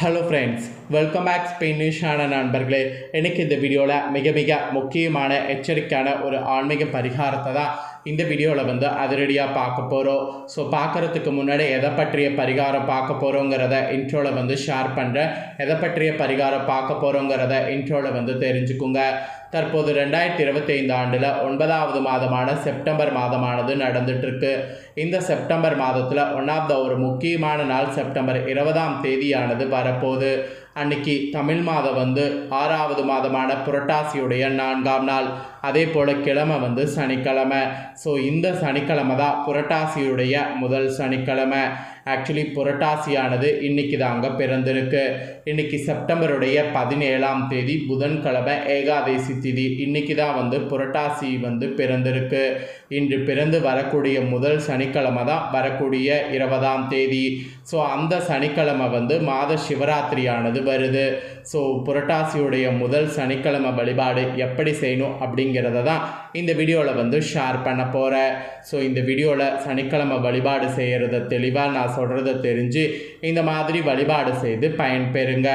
Hello friends welcome back Spain நியூஸான நண்பர்களே. எனக்கு இந்த வீடியோவில் மிக மிக முக்கியமான எச்சரிக்கையான ஒரு ஆன்மீக பரிகாரத்தை தான் இந்த வீடியோவில் வந்து அதிரடியாக பார்க்க போகிறோம் ஸோ பார்க்குறதுக்கு முன்னாடி எதை பற்றிய பரிகாரம் பார்க்க போகிறோங்கிறத இன்ட்ரோவில் வந்து ஷேர் பண்ணுறேன் எதை பற்றிய பரிகாரம் பார்க்க போகிறோங்கிறத இன்ட்ரோவில் வந்து தெரிஞ்சுக்குங்க. தற்போது ரெண்டாயிரத்தி இருபத்தைந்து ஆண்டில் ஒன்பதாவது மாதமான செப்டம்பர் மாதமானது நடந்துட்டுருக்கு. இந்த செப்டம்பர் மாதத்தில் ஒன் ஆஃப் த ஒரு முக்கியமான நாள் செப்டம்பர் இருபதாம் தேதியானது வரப்போகுது. அன்னைக்கு தமிழ் மாதம் வந்து ஆறாவது மாதமான புரட்டாசியுடைய நான்காம் நாள். அதே போல் கிழமை வந்து சனிக்கிழமை. ஸோ இந்த சனிக்கிழமை தான் புரட்டாசியுடைய முதல் சனிக்கிழமை. ஆக்சுவலி புரட்டாசியானது இன்னைக்கு தாங்க பிறந்திருக்கு. இன்னைக்கு செப்டம்பருடைய பதினேழாம் தேதி புதன்கிழமை ஏகாதேசி திதி. இன்னைக்கு தான் வந்து புரட்டாசி வந்து பிறந்திருக்கு. இன்று பிறந்து வரக்கூடிய முதல் சனிக்கிழமை தான் வரக்கூடிய இருபதாம் தேதி. ஸோ அந்த சனிக்கிழமை வந்து மாத சிவராத்திரியானது வருது. ஸோ புரட்டாசியுடைய முதல் சனிக்கிழமை வழிபாடு எப்படி செய்யணும் அப்படிங்கிறத தான் இந்த வீடியோவில் வந்து ஷேர் பண்ண போகிறேன் ஸோ இந்த வீடியோவில் சனிக்கிழமை வழிபாடு செய்கிறத தெளிவாக நான் சொல்கிறத தெரிஞ்சு இந்த மாதிரி வழிபாடு செய்து பயன்பெறுங்க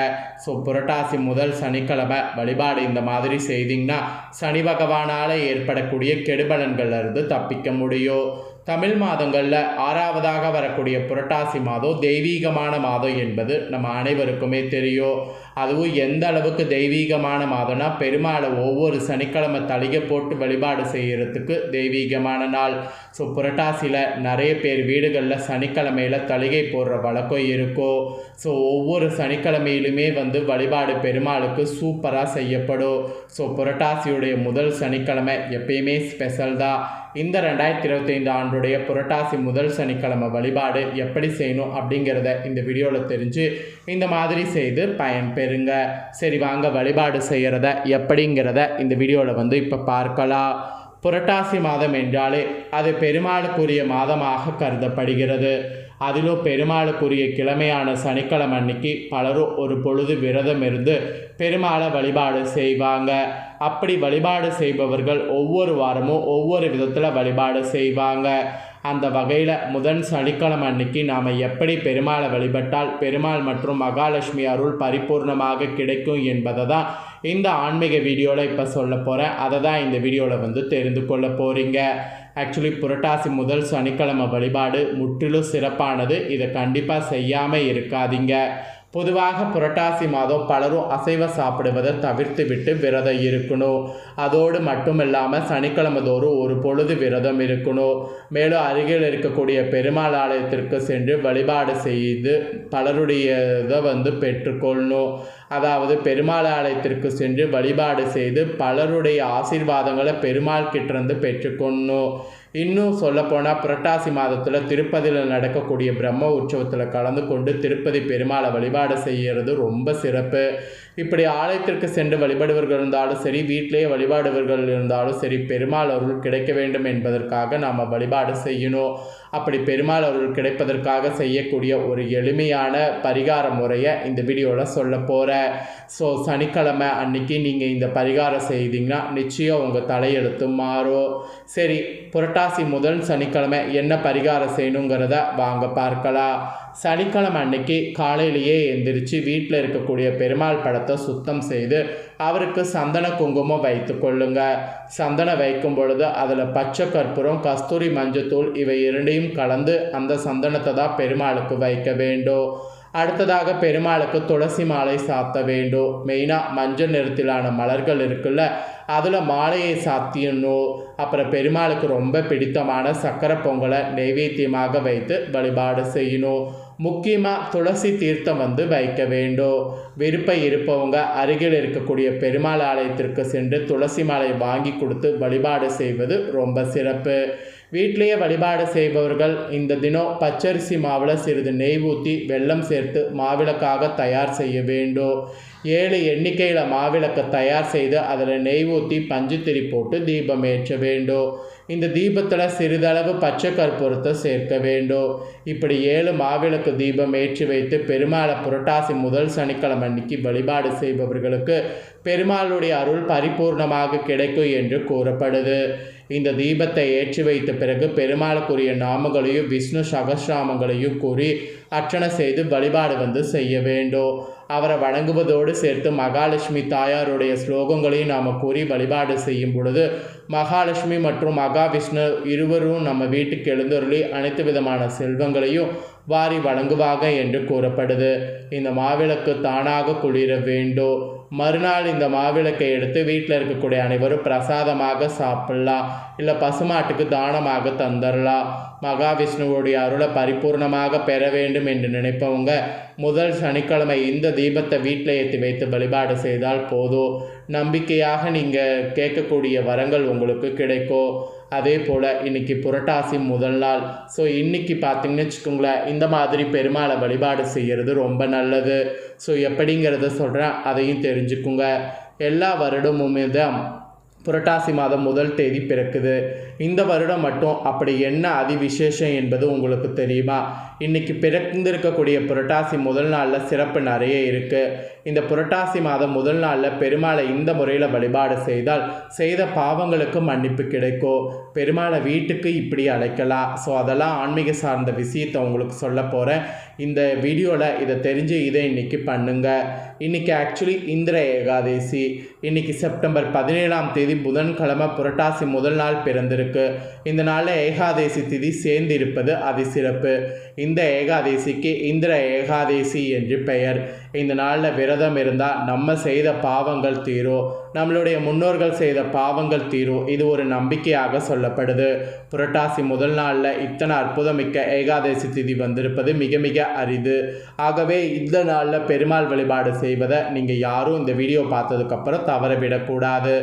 ஸோ புரட்டாசி முதல் சனிக்கிழமை வழிபாடு இந்த மாதிரி செய்தீங்கன்னா சனி பகவானால் ஏற்படக்கூடிய கெடுபலன்கள்லேருந்து தப்பிக்க முடியும். தமிழ் மாதங்களில் ஆறாவதாக வரக்கூடிய புரட்டாசி மாதம் தெய்வீகமான மாதம் என்பது நம்ம அனைவருக்குமே தெரியும். அதுவும் எந்த அளவுக்கு தெய்வீகமான மாதம்னா பெருமாளை ஒவ்வொரு சனிக்கிழமை தளிகை போட்டு வழிபாடு செய்கிறதுக்கு தெய்வீகமான நாள். ஸோ புரட்டாசியில் நிறைய பேர் வீடுகளில் சனிக்கிழமையில் தளிகை போடுற வழக்கம் இருக்கும் ஸோ ஒவ்வொரு சனிக்கிழமையிலுமே வந்து வழிபாடு பெருமாளுக்கு சூப்பராக செய்யப்படும். ஸோ புரட்டாசியுடைய முதல் சனிக்கிழமை எப்பயுமே ஸ்பெஷல் தான். இந்த ரெண்டாயிரத்தி இருபத்தைந்து ஆண்டுடைய புரட்டாசி முதல் சனிக்கிழமை வழிபாடு எப்படி செய்யணும் அப்படிங்கிறத இந்த வீடியோவில் தெரிஞ்சு இந்த மாதிரி செய்து இருங்க சரி வாங்க வழிபாடு செய்கிறத எப்படிங்கிறத இந்த வீடியோவில் வந்து இப்போ பார்க்கலாம். புரட்டாசி மாதம் என்றாலே அது பெருமாளுக்குரிய மாதமாக கருதப்படுகிறது. அதிலும் பெருமாளுக்குரிய கிழமையான சனிக்கிழமை அன்னைக்கு பலரும் ஒரு பொழுது விரதம் இருந்து பெருமாளை வழிபாடு செய்வாங்க. அப்படி வழிபாடு செய்பவர்கள் ஒவ்வொரு வாரமும் ஒவ்வொரு விதத்தில் வழிபாடு செய்வாங்க. அந்த வகையில் முதன் சனிக்கிழமை அன்னைக்கு நாம் எப்படி பெருமாளை வழிபட்டால் பெருமாள் மற்றும் மகாலட்சுமி அருள் பரிபூர்ணமாக கிடைக்கும் என்பதை தான் இந்த ஆன்மீக வீடியோவில் இப்போ சொல்ல போகிறேன் அதை தான் இந்த வீடியோவில் வந்து தெரிந்து கொள்ள போகிறீங்க ஆக்சுவலி புரட்டாசி முதல் சனிக்கிழமை வழிபாடு முற்றிலும் சிறப்பானது. இதை கண்டிப்பாக செய்யாமல் இருக்காதீங்க. பொதுவாக புரட்டாசி மாதம் பலரும் அசைவ சாப்பிடுவதை தவிர்த்து விட்டு விரதம் இருக்கணும். அதோடு மட்டும் இல்லாமல் சனிக்கிழமை தோறும் ஒரு பொழுது விரதம் இருக்கணும். மேலும் அருகில் இருக்கக்கூடிய பெருமாள் ஆலயத்திற்கு சென்று வழிபாடு செய்து பலருடைய இதை வந்து பெற்றுக்கொள்ளணும். அதாவது பெருமாள் ஆலயத்திற்கு சென்று வழிபாடு செய்து பலருடைய ஆசீர்வாதங்களை பெருமாள் கிட்டிருந்து பெற்றுக்கொள்ளணும். இன்னும் சொல்லப்போனால் புரட்டாசி மாதத்தில் திருப்பதியில் நடக்கக்கூடிய பிரம்ம உற்சவத்தில் கலந்து கொண்டு திருப்பதி பெருமாளை வழிபாடு செய்கிறது ரொம்ப சிறப்பு. இப்படி ஆலயத்திற்கு சென்று வழிபடுவர்கள் இருந்தாலும் சரி வீட்டிலேயே வழிபாடுவர்கள் இருந்தாலும் சரி பெருமாள் அருள் கிடைக்க வேண்டும் என்பதற்காக நாம் வழிபாடு செய்யணும். அப்படி பெருமாள் அருள் கிடைப்பதற்காக செய்யக்கூடிய ஒரு எளிமையான பரிகார முறையை இந்த வீடியோவில் சொல்ல போகிறேன் ஸோ சனிக்கிழமை அன்னைக்கு நீங்கள் இந்த பரிகாரம் செய்தீங்கன்னா நிச்சயம் உங்கள் தலையெழுத்து மாறும். சரி புரட்டாசி முதல் சனிக்கிழமை என்ன பரிகாரம் செய்யணுங்கிறத வாங்க பார்க்கலாம். சனிக்கிழமை அன்னைக்கு காலையிலேயே எந்திரிச்சு வீட்டில் இருக்கக்கூடிய பெருமாள் படத்தை சுத்தம் செய்து அவருக்கு சந்தன குங்குமம் வைத்து கொள்ளுங்க. சந்தனம் வைக்கும் பொழுது அதில் பச்சை கற்பூரம் கஸ்தூரி மஞ்சத்தூள் இவை இரண்டையும் கலந்து அந்த சந்தனத்தை தான் பெருமாளுக்கு வைக்க வேண்டும். அடுத்ததாக பெருமாளுக்கு துளசி மாலை சாத்த வேண்டும். மெயினாக மஞ்சள் நிறத்திலான மலர்கள் இருக்குல்ல அதில் மாலையை சாத்தியணும். அப்புறம் பெருமாளுக்கு ரொம்ப பிடித்தமான சக்கரை பொங்கலை நைவேத்தியமாக வைத்து வழிபாடு செய்யணும். முக்கியமாக துளசி தீர்த்தம் வந்து வைக்க வேண்டும். விருப்பம் இருப்பவங்க அருகில் இருக்கக்கூடிய பெருமாள் ஆலயத்திற்கு சென்று துளசி மாலை வாங்கி கொடுத்து வழிபாடு செய்வது ரொம்ப சிறப்பு. வீட்டிலேயே வழிபாடு செய்பவர்கள் இந்த தினம் பச்சரிசி மாவில் சிறிது நெய் ஊற்றி வெள்ளம் சேர்த்து மாவிளக்காக தயார் செய்ய வேண்டும். ஏழு எண்ணிக்கையில் மாவிளக்கை தயார் செய்து அதில் நெய் ஊற்றி பஞ்சுத்திரி போட்டு தீபம் ஏற்ற வேண்டும். இந்த தீபத்தில் சிறிதளவு பச்சை கற்பூரத்தை சேர்க்க வேண்டும். இப்படி ஏழு மாவிளக்கு தீபம் ஏற்றி வைத்து பெருமாளை புரட்டாசி முதல் சனிக்கிழமை அன்னைக்கு வழிபாடு செய்பவர்களுக்கு பெருமாளுடைய அருள் பரிபூர்ணமாக கிடைக்கும் என்று கூறப்படுது. இந்த தீபத்தை ஏற்றி வைத்த பிறகு பெருமாளுக்குரிய நாமங்களையும் விஷ்ணு சகசிராமங்களையும் கூறி அர்ச்சனை செய்து வழிபாடு வந்து செய்ய வேண்டும். அவரை வணங்குவதோடு சேர்த்து மகாலட்சுமி தாயாருடைய ஸ்லோகங்களையும் நாம் கூறி வழிபாடு செய்யும் பொழுது மகாலட்சுமி மற்றும் மகாவிஷ்ணு இருவரும் நம்ம வீட்டுக்கு எழுந்தருளி அனைத்து விதமான செல்வங்களையும் வாரி வழங்குவாக என்று கூறப்படுது. இந்த மாவிளக்கு தானாக குளிர வேண்டும் மறுநாள் இந்த மாவிளக்கை எடுத்து வீட்டில் இருக்கக்கூடிய அனைவரும் பிரசாதமாக சாப்பிடலாம். இல்லை பசுமாட்டுக்கு தானமாக தந்துடலாம் மகாவிஷ்ணுவோடைய அருளை பரிபூர்ணமாக பெற வேண்டும் என்று நினைப்பவங்க முதல் சனிக்கிழமை இந்த தீபத்தை வீட்டில் ஏற்றி வைத்து வழிபாடு செய்தால் போதும். நம்பிக்கையாக நீங்கள் கேட்கக்கூடிய வரங்கள் உங்களுக்கு கிடைக்கும். அதே போல் இன்னைக்கு புரட்டாசி முதல் நாள். ஸோ இன்றைக்கி பார்த்தீங்கன்னு வச்சுக்கோங்களேன் இந்த மாதிரி பெருமாளை வழிபாடு செய்கிறது ரொம்ப நல்லது. ஸோ எப்படிங்கிறத சொல்கிறேன் அதையும் தெரிஞ்சுக்குங்க. எல்லா வருடமுமே தான் புரட்டாசி மாதம் முதல் தேதி பிறக்குது. இந்த வருடம் மட்டும் அப்படி என்ன அதிவிசேஷம் என்பது உங்களுக்கு தெரியுமா? இன்னைக்கு பிறந்திருக்கக்கூடிய புரட்டாசி முதல் நாளில் சிறப்பு நிறைய இருக்குது இந்த புரட்டாசி மாதம் முதல் நாளில் பெருமாளை இந்த முறையில் வழிபாடு செய்தால் செய்த பாவங்களுக்கு மன்னிப்பு கிடைக்கும். பெருமாளை வீட்டுக்கு இப்படி அழைக்கலாம். ஸோ அதெல்லாம் ஆன்மீக சார்ந்த விஷயத்தை உங்களுக்கு சொல்ல போகிறேன் இந்த வீடியோவில் இதை தெரிஞ்சு இதை இன்றைக்கி பண்ணுங்கள் இன்னைக்கு ஆக்சுவலி இந்திர ஏகாதேசி. இன்னைக்கு செப்டம்பர் பதினேழாம் தேதி புதன்கிழமை புரட்டாசி முதல் நாள் பிறந்திருக்கு. இந்த நாளில் ஏகாதேசி திதி சேர்ந்திருப்பது அதிசிறப்பு. இந்த ஏகாதேசிக்கு இந்திர ஏகாதேசி என்று பெயர். இந்த நாளில் விரதம் இருந்தால் நம்ம செய்த பாவங்கள் தீரும் நம்மளுடைய முன்னோர்கள் செய்த பாவங்கள் தீரும் இது ஒரு நம்பிக்கையாக சொல்லப்படுது. புரட்டாசி முதல் நாளில் இத்தனை அற்புதமிக்க ஏகாதசி திதி வந்திருப்பது மிக மிக அரிது. ஆகவே இந்த நாளில் பெருமாள் வழிபாடு செய்வதை நீங்கள் யாரும் இந்த வீடியோ பார்த்ததுக்கப்புறம் தவற விடக்கூடாது.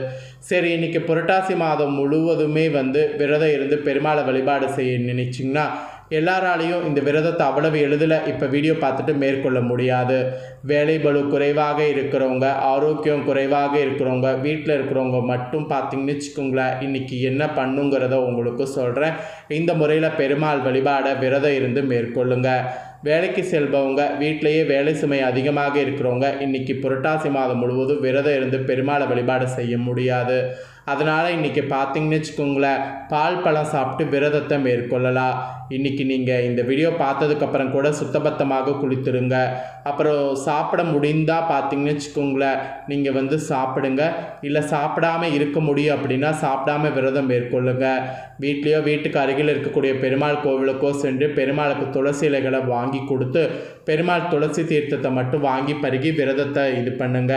சரி இன்னைக்கு புரட்டாசி மாதம் முழுவதுமே வந்து விரதம் இருந்து பெருமாளை வழிபாடு செய்ய நினைச்சிங்கன்னா எல்லாராலையும் இந்த விரதத்தை அவ்வளவு எளிதில் இப்போ வீடியோ பார்த்துட்டு மேற்கொள்ள முடியாது. வேலை பளு குறைவாக இருக்கிறவங்க ஆரோக்கியம் குறைவாக இருக்கிறவங்க வீட்டில் இருக்கிறவங்க மட்டும் பார்த்தீங்கன்னு வச்சுக்கோங்களேன் இன்றைக்கி என்ன பண்ணுங்கிறத உங்களுக்கு சொல்கிறேன் இந்த முறையில் பெருமாள் வழிபாட விரதம் இருந்து மேற்கொள்ளுங்க. வேலைக்கு செல்பவங்க வீட்டிலேயே வேலை சுமை அதிகமாக இருக்கிறவங்க இன்றைக்கி புரட்டாசி மாதம் முழுவதும் விரதம் இருந்து பெருமாளை வழிபாடு செய்ய முடியாது. அதனால் இன்றைக்கி பார்த்தீங்கன்னு வச்சுக்கோங்களேன் பால் பழம் சாப்பிட்டு விரதத்தை மேற்கொள்ளலாம். இன்றைக்கி நீங்கள் இந்த வீடியோ பார்த்ததுக்கப்புறம் கூட சுத்தபத்தமாக குளித்துருங்க. அப்புறம் சாப்பிட முடிந்தால் பார்த்தீங்கன்னு வச்சுக்கோங்களேன் நீங்கள் வந்து சாப்பிடுங்க. இல்லை சாப்பிடாம இருக்க முடியும் அப்படின்னா சாப்பிடாம விரதம் மேற்கொள்ளுங்க. வீட்லேயோ வீட்டுக்கு அருகில் இருக்கக்கூடிய பெருமாள் கோவிலுக்கோ சென்று பெருமாளுக்கு துளசி இலைகளை வாங்கி கொடுத்து பெருமாள் துளசி தீர்த்தத்தை மட்டும் வாங்கி பருகி விரதத்தை இது பண்ணுங்க.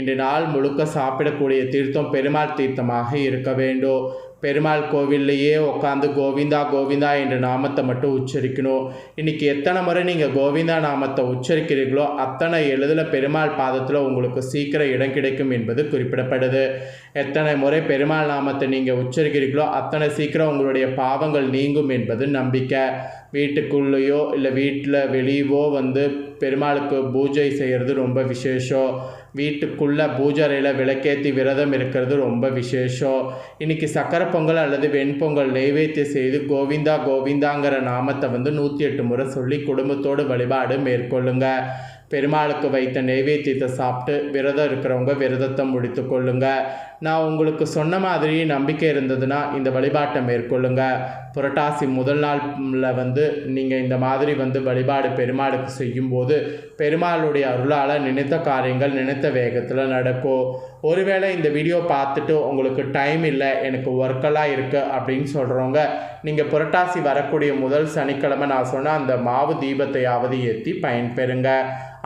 இன்று நாள் முழுக்க சாப்பிடக்கூடிய தீர்த்தம் பெருமாள் தீர்த்தமாக இருக்க வேண்டும். பெருமாள் கோவில்லையே உட்காந்து கோவிந்தா கோவிந்தா என்ற நாமத்தை மட்டும் உச்சரிக்கணும். இன்னைக்கு எத்தனை முறை நீங்கள் கோவிந்தா நாமத்தை உச்சரிக்கிறீர்களோ அத்தனை எளிதில் பெருமாள் பாதத்தில் உங்களுக்கு சீக்கிரம் இடம் கிடைக்கும் என்பது குறிப்பிடப்படுது. எத்தனை முறை பெருமாள் நாமத்தை நீங்கள் உச்சரிக்கிறீர்களோ அத்தனை சீக்கிரம் உங்களுடைய பாவங்கள் நீங்கும் என்பது நம்பிக்கை. வீட்டுக்குள்ளேயோ இல்லை வீட்டில் வெளியவோ வந்து பெருமாளுக்கு பூஜை செய்கிறது ரொம்ப விசேஷம். வீட்டுக்குள்ளே பூஜரையில் விளக்கேற்றி விரதம் இருக்கிறது ரொம்ப விசேஷம். இன்றைக்கி சக்கரை பொங்கல் அல்லது வெண்பொங்கல் நெய்வேத்தியம் செய்து கோவிந்தா கோவிந்தாங்கிற நாமத்தை வந்து நூற்றி எட்டு முறை சொல்லி குடும்பத்தோடு வழிபாடு மேற்கொள்ளுங்கள் பெருமாளுக்கு வைத்த நெய்வேத்தியத்தை சாப்பிட்டு விரதம் இருக்கிறவங்க விரதத்தை முடித்து கொள்ளுங்க. நான் உங்களுக்கு சொன்ன மாதிரி நம்பிக்கை இருந்ததுன்னா இந்த வழிபாட்டை மேற்கொள்ளுங்க. புரட்டாசி முதல் நாளில் வந்து நீங்கள் இந்த மாதிரி வந்து வழிபாடு பெருமாளுக்கு செய்யும்போது பெருமாளுடைய அருளால் நினைத்த காரியங்கள் நினைத்த வேகத்தில் நடக்கும் ஒருவேளை இந்த வீடியோ பார்த்துட்டு உங்களுக்கு டைம் இல்லை எனக்கு ஒர்க்கெல்லாம் இருக்குது அப்படின்னு சொல்கிறவங்க நீங்கள் புரட்டாசி வரக்கூடிய முதல் சனிக்கிழமை நான் சொன்ன அந்த மாவு தீபத்தையாவது ஏற்றி பயன்பெறுங்க.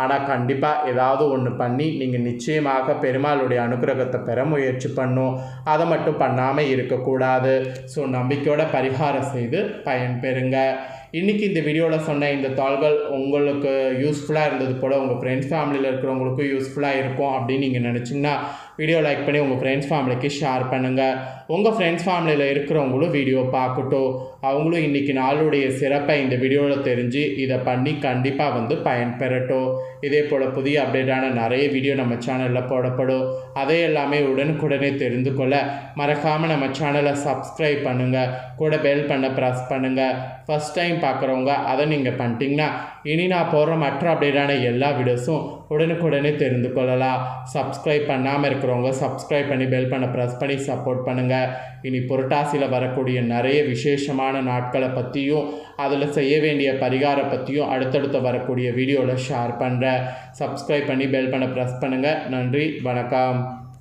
ஆனால் கண்டிப்பாக ஏதாவது ஒன்று பண்ணி நீங்கள் நிச்சயமாக பெருமாளுடைய அனுகிரகத்தை பெற முயற்சி பண்ணும். அதை மட்டும் பண்ணாமல் இருக்கக்கூடாது. ஸோ நம்பிக்கையோட பரிகாரம் செய்து பயன்பெறுங்க. இன்றைக்கி இந்த வீடியோவில் சொன்ன இந்த தாள்கள் உங்களுக்கு யூஸ்ஃபுல்லாக இருந்தது போல் உங்கள் ஃப்ரெண்ட்ஸ் ஃபேமிலியில் இருக்கிறவங்களுக்கும் யூஸ்ஃபுல்லாக இருக்கும் அப்படின்னு நீங்கள் நினச்சிங்கன்னா வீடியோ லைக் பண்ணி உங்கள் ஃப்ரெண்ட்ஸ் ஃபேமிலிக்கு ஷேர் பண்ணுங்கள் உங்கள் ஃப்ரெண்ட்ஸ் ஃபேமிலியில் இருக்கிறவங்களும் வீடியோ பார்க்கட்டும். அவங்களும் இன்றைக்கி நாளுடைய சிறப்பை இந்த வீடியோவில் தெரிஞ்சு இதை பண்ணி கண்டிப்பாக வந்து பயன்பெறட்டும். இதே போல் புதிய அப்டேட்டான நிறைய வீடியோ நம்ம சேனலில் போடப்படும். அதை எல்லாமே உடனுக்குடனே தெரிந்து கொள்ள மறக்காமல் நம்ம சேனலை சப்ஸ்கிரைப் பண்ணுங்கள் கூட பெல் பண்ண ப்ரெஸ் பண்ணுங்கள் ஃபஸ்ட் டைம் பார்க்குறவங்க அதை நீங்கள் பண்ணிட்டீங்கன்னா இனி நான் போடுற மற்ற அப்டேட்டான எல்லா வீடியோஸும் உடனுக்குடனே தெரிந்து கொள்ளலாம். சப்ஸ்கிரைப் பண்ணாமல் இருக்கிறவங்க சப்ஸ்கிரைப் பண்ணி பெல் பண்ண ப்ரெஸ் பண்ணி சப்போர்ட் பண்ணுங்கள் இனி புரட்டாசியில் வரக்கூடிய நிறைய விசேஷமான நாட்களை பற்றியும் அதில் செய்ய வேண்டிய பரிகாரம் பற்றியும் அடுத்தடுத்து வரக்கூடிய வீடியோவில் ஷேர் பண்ணுறேன் சப்ஸ்கிரைப் பண்ணி பெல் பண்ண ப்ரெஸ் பண்ணுங்கள் நன்றி வணக்கம்.